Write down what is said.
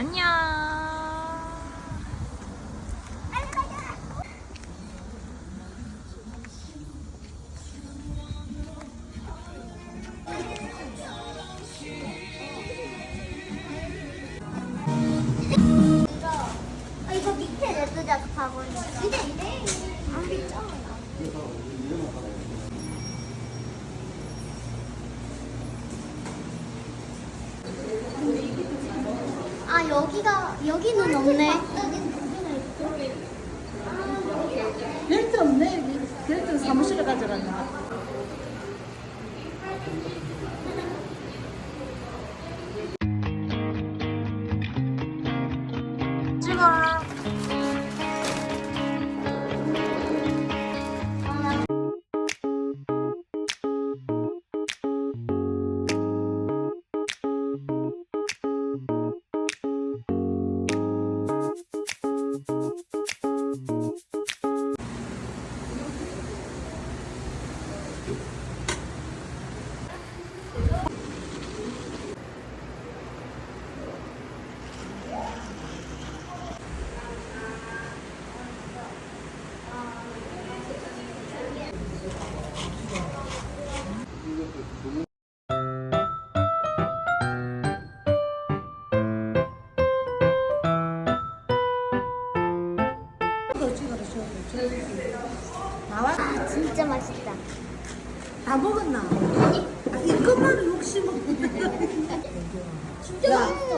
안녕. 아 여기가 여기는 없네. 벨트 없네. 벨트 사무실에 가져갔나 봐. 찍어 라. 이거 찍어라, 저, 저. 나와? 아 진짜 맛있다. 다 먹었나? 아, 이것만 욕심 없네. 진짜 맛있